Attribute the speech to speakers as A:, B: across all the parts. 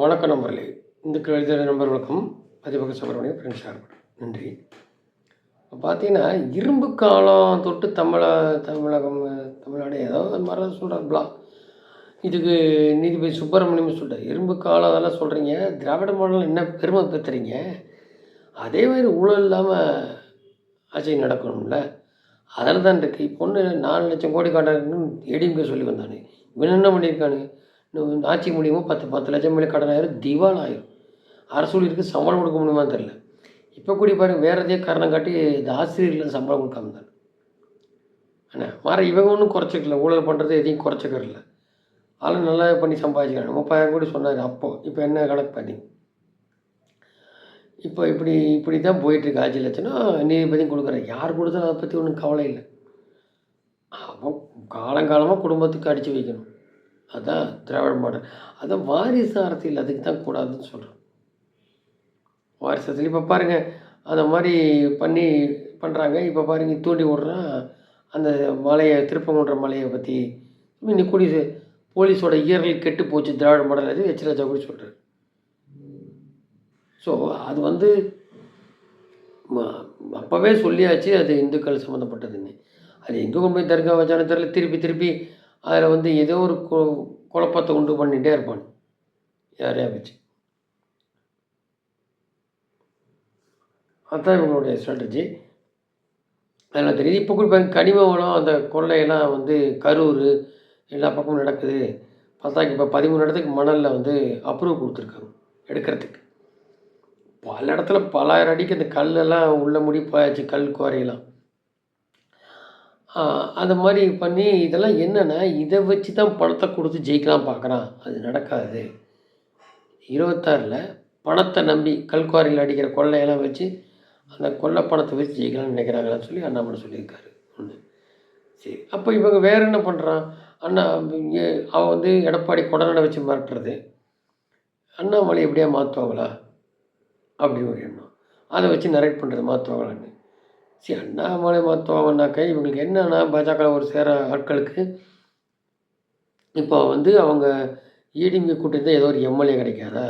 A: வணக்கம் நண்பர்களே. இந்த கவிதை நம்பர் வணக்கம். அதிபக சுப்பிரமணியம் ஃப்ரெண்ட்ஸ் நன்றி. இப்போ பார்த்தீங்கன்னா இரும்பு காலம் தொட்டு தமிழ தமிழகம் தமிழ்நாடு ஏதாவது மாதிரி சொல்கிறாங்களா இதுக்கு நீதிபதி சுப்பிரமணியம் சொல்கிறார் இரும்பு காலம் அதெல்லாம் சொல்கிறீங்க திராவிட மாடல் என்ன பெருமை பெற்றுறீங்க? அதே மாதிரி ஊழல் இல்லாமல் ஆட்சி நடக்கணும்ல. அதில் தான் இருக்குது இப்போ ஒன்று நாலு லட்சம் கோடி காட்டாருன்னு ஏடிஎம்கே சொல்லி வந்தானு. இவன் என்ன பண்ணியிருக்கானு? ஆட்சி மூலியமாக பத்து பத்து லட்சம் மேலே கடன் ஆயிரும் திவால் ஆயிரும் அரசு ஊழியருக்கு சம்பளம் கொடுக்க முடியுமா தெரில இப்போ கூடி பாருங்க வேறு எதையோ காரணம் காட்டி இந்த ஆசிரியர்கள் சம்பளம் கொடுக்காம தான் ஆனால் மாற இவங்க ஒன்றும் குறைச்சிக்கல ஊழல் பண்ணுறது எதையும் குறைச்சிக்கிறல ஆளும் நல்லா பண்ணி சம்பாதிக்கிறாங்க முப்பதாயிரம் கோடி சொன்னார் அப்போது இப்போ என்ன கணக்கு பண்ணி? இப்போ இப்படி இப்படி தான் போயிட்டுருக்கு. ஆட்சி லட்சம்னா நீதிபதியும் கொடுக்குறேன் யார் கொடுத்தாலும் அதை பற்றி ஒன்றும் கவலை இல்லை. அப்போ காலங்காலமாக குடும்பத்துக்கு அடித்து வைக்கணும். அதான் திராவிட மாடல். அதான் வாரிசு அரசியல் அதுக்கு தான் கூடாதுன்னு சொல்கிறோம் வாரிசு அரசியல். இப்போ பாருங்கள் அந்த மாதிரி பண்ணி பண்ணுறாங்க இப்போ பாருங்க தூண்டி விட்றான் அந்த மலையை திருப்பங்குன்ற மலையை பற்றி இன்னைக்கு கூடி போலீஸோட இயர்கள் கெட்டு போச்சு திராவிட மாடல் அது எச்ராஜா கூட சொல்கிறார் ஸோ அது வந்து ம- அப்போவே சொல்லியாச்சு அது இந்துக்கள் சம்மந்தப்பட்டதுன்னு அது எங்கே கொண்டு போய் தர்கா வச்சாலும் தெரியல திருப்பி திருப்பி அதில் வந்து ஏதோ ஒரு கு- குழப்பத்தை உண்டு பண்ணிகிட்டே இருப்பான். யாரையா வச்சு. அதுதான் இவங்களுடைய ஸ்ட்ராட்டஜி அதெல்லாம் தெரியுது? இப்போ கூட கனிம வளம் அந்த கொள்ளையெல்லாம் வந்து கரூர் எல்லா பக்கமும் நடக்குது. பார்த்தா இப்போ பதிமூணு இடத்துக்கு மணலில் வந்து அப்ரூவ் கொடுத்துருக்காங்க எடுக்கிறதுக்கு. பல இடத்துல பலாயிரம் அடிக்கு அந்த கல்லெல்லாம் உள்ள முடி போயாச்சு கல் குவாரியெல்லாம் அந்த மாதிரி பண்ணி இதெல்லாம் என்னென்னா இதை வச்சு தான் பணத்தை கொடுத்து ஜெயிக்கலாம் பார்க்குறான் அது நடக்காது. இருபத்தாறில் பணத்தை நம்பி கல்குவாரியில் அடிக்கிற கொள்ளையெல்லாம் வச்சு அந்த கொள்ளை பணத்தை வச்சு ஜெயிக்கலாம்னு நினைக்கிறாங்களான்னு சொல்லி அண்ணாமலை சொல்லியிருக்காரு. ஒன்று சரி. அப்போ இவங்க வேறு என்ன பண்ணுறான் அண்ணா இங்கே அவன் வந்து எடப்பாடி கொடநடை வச்சு மிரட்டுறது. அண்ணாமலை எப்படியா மாற்றுவாங்களா அப்படின்னு ஒரு எண்ணம். அதை வச்சு நரேட் பண்ணுறது மாற்றுவாங்களான்னு சரி அண்ணாமலை மாற்றுவாங்கன்னாக்கா இவங்களுக்கு என்னன்னா பாஜக ஒரு சேர ஆட்களுக்கு இப்போ வந்து அவங்க ஈடிங்க கூட்டத்தில் ஏதோ ஒரு எம்எல்ஏ கிடைக்காதா?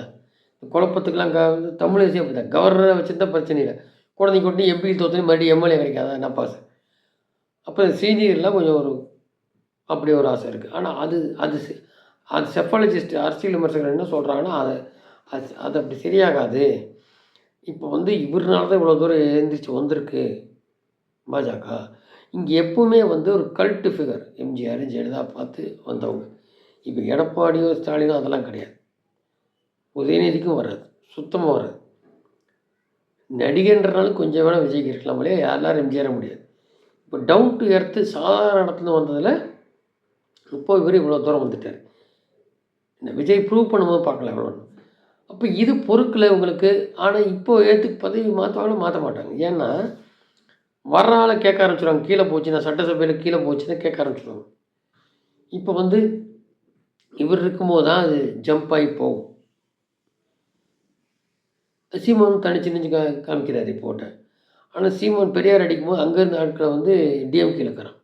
A: குழப்பத்துக்கெல்லாம் க தமிழ் அப்படி தான் கவர்னரை வச்சுருந்தா பிரச்சனை இல்லை. குழந்தை கூட்டி எம்பி தோற்று மறுபடியும் எம்எல்ஏ கிடைக்காதா? என்ன பாஸ். அப்போ சீனியர்லாம் கொஞ்சம் ஒரு அப்படி ஒரு ஆசை இருக்குது ஆனால் அது அது செ- அது செஃபாலஜிஸ்ட் அரசியல் விமர்சகர் என்ன சொல்கிறாங்கன்னா அதை அது அது அப்படி சரியாகாது. இப்போ வந்து இவருனால தான் இவ்வளோ தூரம் எழுந்திரிச்சு வந்திருக்கு. பாஜக இங்கே எப்பவுமே வந்து ஒரு கல்ட்டு ஃபிகர் எம்ஜிஆர் ஜெயலலிதா பார்த்து வந்தவங்க. இப்போ எடப்பாடியோ ஸ்டாலினோ அதெல்லாம் கிடையாது. உதயநிதிக்கும் வராது சுத்தமாக வராது. நடிகன்றனால கொஞ்சம் வேணால் விஜய்க்கு இல்லையா? யாராலேயும் எம்ஜிஆர முடியாது. இப்போ டவுன் டு எர்த்து சாதாரண இடத்துல வந்ததில் இப்போ இவர் இவ்வளோ தூரம் வந்துட்டார். இந்த விஜய் ப்ரூவ் பண்ணும்போது பார்க்கலாம் எவ்வளோ அப்போ இது பொறுக்கலை உங்களுக்கு ஆனால் இப்போ ஏற்றுக்கு பதவி மாற்றுவாங்களோ மாற்ற மாட்டாங்க. ஏன்னா வர்ற கேட்க ஆரம்பிச்சிடுவாங்க கீழே போச்சுன்னா சட்டசபையில் கீழே போச்சுன்னா கேட்க ஆரம்பிச்சிடுவாங்க இப்போ வந்து இவர் இருக்கும்போது தான் அது ஜம்ப் ஆகி போகும். சீமான் தனிச்சு நின்று கா காமிக்கிறார் இப்போட்ட ஆனால் சீமான் பெரியார் அடிக்கும்போது அங்கேருந்து ஆட்களை வந்து டிஎம்கே இருக்கிறான்.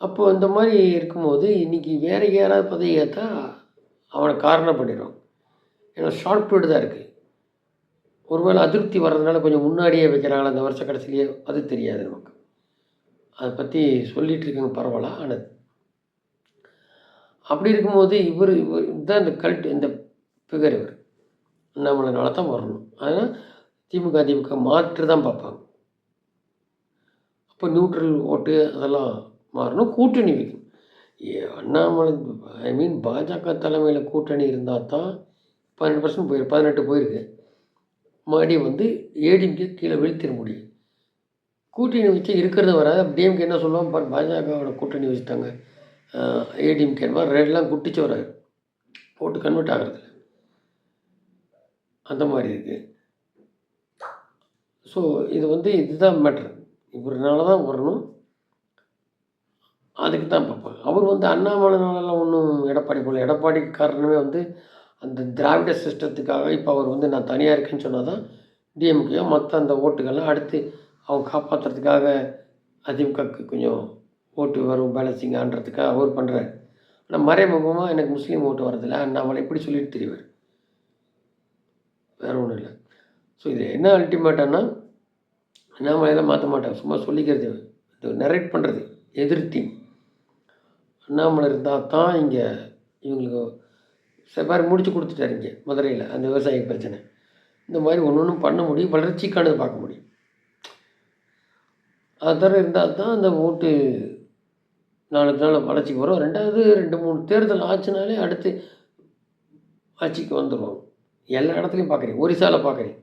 A: அப்போது இந்த மாதிரி இருக்கும்போது இன்றைக்கி வேறு யாராவது பதவி ஏற்றா அவனை காரணம் பண்ணிடுவான். ஏன்னா ஷார்ட் பீரியட் தான் இருக்குது ஒருவேளை அதிருப்தி வர்றதுனால கொஞ்சம் முன்னாடியே வைக்கிறாங்களா அந்த வருஷ கடைசிலேயே அது தெரியாது நமக்கு. அதை பற்றி சொல்லிகிட்டு இருக்காங்க பரவாயில்ல ஆனால் அப்படி இருக்கும்போது இவர் இவர் தான் இந்த கல்ட் இந்த ஃபிகர் இவர். அண்ணாமலைனால தான் வரணும். அதனால் திமுக திமுக மாற்று தான் பார்ப்பாங்க. அப்போ நியூட்ரல் ஓட்டு அதெல்லாம் மாறணும் கூட்டணி வைக்கணும். ஏ, அண்ணாமலை ஐ மீன் பாஜக தலைமையில் கூட்டணி இருந்தால் தான் பன்னெண்டு பர்சன்ட் போயிருக்கு பதினெட்டு போயிருக்கு. மறுபடியும் வந்து ஏடிஎம்கே கீழே வீழ்த்திட முடியும். கூட்டணி வச்சு இருக்கிறது வராது. டிஎம்கே என்ன சொல்லுவோம் பாரு பாஜகவோட கூட்டணி வச்சுட்டாங்க. ஏடிஎம்கே ரெட்லாம் குட்டிச்சு வராது. போட்டு கன்வெர்ட் ஆகிறது அந்த மாதிரி இருக்குது ஸோ இது வந்து இதுதான் மேட்ரு இவருனால தான் வரணும். அதுக்கு தான் பார்ப்பாங்க அவர் வந்து அண்ணாமலைனாலலாம் ஒன்றும் எடப்பாடி போல எடப்பாடிக்கு காரணமே வந்து அந்த திராவிட சிஸ்டத்துக்காக இப்போ அவர் வந்து நான் தனியாக இருக்கேன்னு சொன்னால் தான் டிஎம்கேயோ மற்ற அந்த ஓட்டுகள்லாம் அடுத்து அவங்க காப்பாற்றுறதுக்காக அதிமுகக்கு கொஞ்சம் ஓட்டு வரும் பேலன்சிங்கான்றதுக்காக அவர் பண்ணுறாரு ஆனால் மறைமுகமாக எனக்கு முஸ்லீம் ஓட்டு வரதில்லை அண்ணாமலை இப்படி சொல்லிட்டு தெரிவார்? வேறு ஒன்றும் இல்லை. ஸோ இது என்ன அல்டிமேட்டானா அண்ணாமலையெல்லாம் மாற்ற மாட்டாங்க சும்மா சொல்லிக்கிறது. இது நரேட் பண்ணுறது எதிர் டீம் அண்ணாமலை இருந்தால் தான் இங்கே இவங்களுக்கு செவ்வாறு முடிச்சு கொடுத்துட்டாரு இங்கே மதுரையில் அந்த விவசாய பிரச்சனை. இந்த மாதிரி ஒன்று ஒன்றும் பண்ண முடியும் வளர்ச்சிக்கானது பார்க்க முடியும். அது இருந்தால் தான் அந்த ஓட்டு நாளுக்கு நாள் வளர்ச்சிக்கு வரும். ரெண்டாவது ரெண்டு மூணு தேர்தல் ஆச்சுனாலே அடுத்து ஆட்சிக்கு வந்துடுவோம் எல்லா இடத்துலையும் பார்க்குறேன். ஒரிசாவில் பார்க்குறேன்.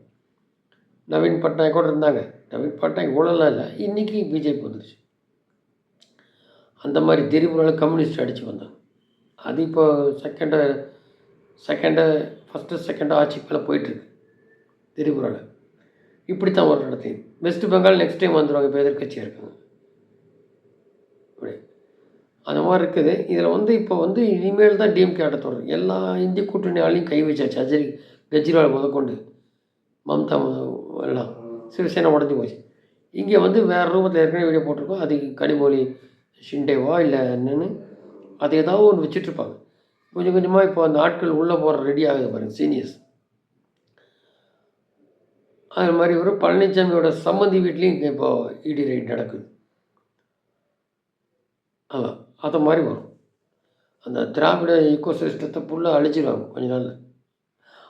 A: நவீன் பட்நாயக் கூட இருந்தாங்க. நவீன் பட்நாயக் ஊழலாம் இல்லை. இன்றைக்கி பிஜேபி வந்துடுச்சு அந்த மாதிரி திரிபுராவில் கம்யூனிஸ்ட் அடித்து வந்தாங்க. அது இப்போ செகண்டு செகண்டு ஃபஸ்ட்டு செகண்டு ஆட்சிக்கு மேலே போயிட்டுருக்கு. திரிபுராவில் இப்படி தான் ஒரு நடத்தி வெஸ்ட் பெங்கால் நெக்ஸ்ட் டைம் வந்துடுவாங்க இப்போ எதிர்கட்சியாக இருக்காங்க. அப்படி அந்த மாதிரி இருக்குது. இதில் வந்து இப்போ வந்து இனிமேல் தான் டிஎம்கே ஆட்ட தொடரும் எல்லா இந்திய கூட்டணியாலையும் ஆளையும் கை வச்சாச்சு. அஜய் கெஜ்ரிவால் முதற்கொண்டு மம்தா எல்லாம் சிவசேனா உடஞ்சி போச்சு. இங்கே வந்து வேறு ரூபத்தில் ஏற்கனவே வீடியோ போட்டிருக்கோம். அது கனிமொழி ஷிண்டேவா இல்லை என்னென்னு அது ஏதாவது ஒன்று வச்சுட்ருப்பாங்க கொஞ்சம் கொஞ்சமாக இப்போ அந்த ஆட்கள் உள்ளே போகிற ரெடி ஆகுது பாருங்கள் சீனியர்ஸ் அது மாதிரி ஒரு பழனிசாமியோட சம்மந்தி வீட்லேயும் இப்போ இடி ரைட் நடக்குது. அதான் அது மாதிரி வரும். அந்த திராவிட ஈக்கோ சிஸ்டத்தை ஃபுல்லாக அழிச்சிடுவாங்க கொஞ்ச நாளில்.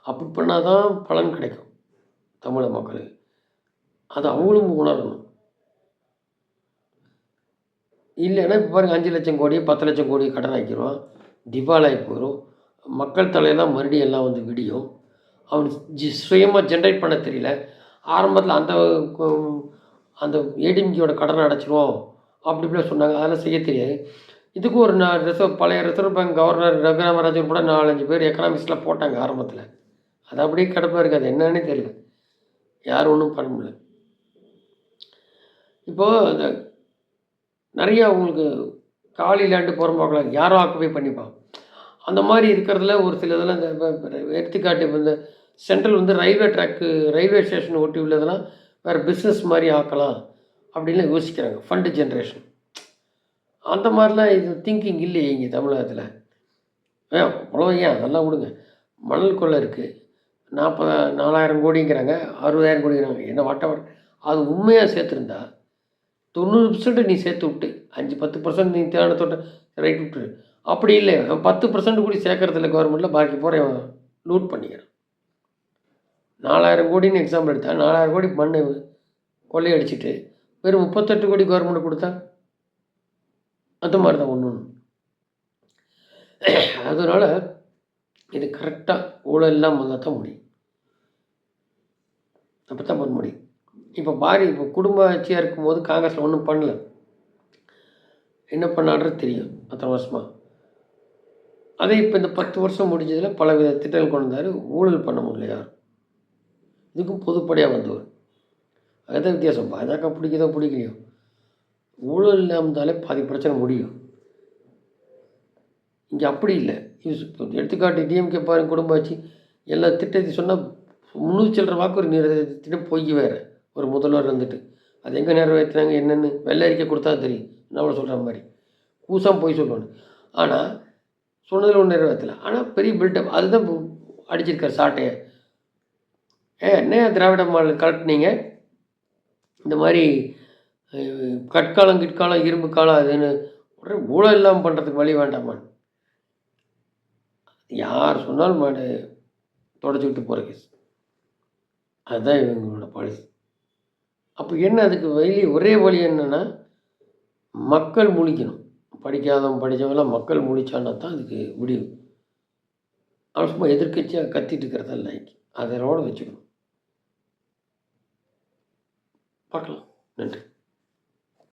A: அப்படி பண்ணால் தான் பலன் கிடைக்கும் தமிழக மக்களுக்கு. அது அவங்களும் உணரணும். இல்லைன்னா இப்போ பாருங்கள் அஞ்சு லட்சம் கோடி பத்து லட்சம் கோடி கடன் ஆக்கிடுவான் திவாலாகி போயிடும் மக்கள் தலையெல்லாம் மறுபடியும் எல்லாம் வந்து விடியும். அவன் ஜி சுயமாக ஜென்ரேட் பண்ண தெரியல. ஆரம்பத்தில் அந்த அந்த ஏடிஎம்கேயோட கடனை அடைச்சிருவோம். அப்படி இப்படிலாம் சொன்னாங்க. அதெல்லாம் செய்ய தெரியாது. இதுக்கு ஒரு நான் ரிசர்வ் பழைய ரிசர்வ் பேங்க் கவர்னர் ரகுராமராஜன் கூட நாலஞ்சு பேர் எக்கனாமிக்ஸில் போட்டாங்க ஆரம்பத்தில். அது அப்படியே கிடப்பாக இருக்காது என்னன்னே தெரியல. யாரும் ஒன்றும் பண்ண முடியல. இப்போது அந்த நிறையா உங்களுக்கு காலி லேண்டு புறம்போக்கலாம் யாரும் ஆக்குபை பண்ணிப்பான். அந்த மாதிரி இருக்கிறதுல ஒரு சில இதெல்லாம் இந்த எடுத்துக்காட்டு இப்போ இந்த சென்ட்ரல் வந்து ரயில்வே ட்ராக்கு ரயில்வே ஸ்டேஷன் ஒட்டி உள்ளதெல்லாம் வேறு பிஸ்னஸ் மாதிரி ஆக்கலாம் அப்படின்னு யோசிக்கிறாங்க. ஃபண்டு ஜென்ரேஷன் அந்த மாதிரிலாம் இது திங்கிங் இல்லையே இங்கே தமிழகத்தில். ஏன் அவ்வளோ ஏன்? அதெல்லாம் விடுங்க. மணல் கொள்ளை இருக்குது நாற்பது நாலாயிரம் கோடிங்கிறாங்க. அறுபதாயிரம் கோடிங்கிறாங்க. என்ன வாட்டவர் அது உண்மையாக சேர்த்துருந்தா தொண்ணூறு பர்சன்ட் நீ சேர்த்து விட்டு அஞ்சு பத்து பர்சன்ட் நீ தேவையான தொட்ட ரைட் விட்டுரு. அப்படி இல்லை பத்து பர்சன்ட் கூடி சேர்க்கறதில்ல கவர்மெண்ட்டில் பாக்கி போகிற லூட் பண்ணிக்கிறான். நாலாயிரம் கோடின்னு எக்ஸாம்பிள் எடுத்தா நாலாயிரம் கோடி மண்ணை கொள்ளையடிச்சிட்டு வெறும் முப்பத்தெட்டு கோடி கவர்மெண்ட் கொடுத்தா அந்த மாதிரி தான் ஒன்று ஒன்று அதனால் இது கரெக்டாக ஊழல் இல்லாமல் வந்தால் தான் முடியும். அப்போ தான் பண்ண முடியும். இப்போ பாரி இப்போ குடும்ப ஆட்சியாக இருக்கும்போது காங்கிரஸில் ஒன்றும் பண்ணல. என்ன பண்ணான்றது தெரியும் அத்தனை வருஷமாக அதே இப்போ இந்த பத்து வருஷம் முடிஞ்சதில் பல வித திட்டங்கள் கொண்டு வந்தார் ஊழல் பண்ண முடியல யாரும். இதுக்கும் பொதுப்படையாக வந்தவர். அதுதான் வித்தியாசம். பாஜக பிடிக்குதோ பிடிக்கலையோ. ஊழல் இல்லாமல் இருந்தாலே பாதி பிரச்சனை முடியும். இங்கே அப்படி இல்லை. எடுத்துக்காட்டு டிஎம்கே பாருங்க குடும்ப ஆச்சு எல்லா திட்டத்தையும் சொன்னால் முந்நூறு சில்லற வாக்கு ஒரு திட்டம் பொய் வேறு. ஒரு முதல்வர் இருந்துட்டு அது எங்கே நிறைவேற்றினாங்க என்னென்னு வெள்ளை அறிக்கை கொடுத்தா தெரியும். நான் சொல்கிற மாதிரி. கூசம் போய் சொல்லணும். ஆனால் சொன்னதில் ஒன்று நிறைவேற்றல. ஆனால் பெரிய பில்டப் அதுதான் அடிச்சிருக்கார் சாட்டையை. ஏ என்ன திராவிட மாடல் கலட்டினீங்க இந்த மாதிரி கற்காலம் கிட்காலம் இரும்பு காலம் அதுன்னு உடனே ஊழல் இல்லாமல் பண்ணுறதுக்கு வழி வேண்டாமான். யார் சொன்னாலும் மாடு தொடச்சி விட்டு போகிற கேஸ் அதுதான் இவங்களோட பாலிசி அப்போ என்ன அதுக்கு வழி ஒரே வழி என்னென்னா மக்கள் முழிக்கணும். படிக்காதவன் படித்தவங்களாம் மக்கள் முழிச்சான்னா தான் அதுக்கு முடிவு அவன் சும்மா எதிர்க்கட்சியாக கத்திட்டு இருக்கிறதா லைக் அதோட வச்சுக்கணும். பார்க்கலாம். நன்றி.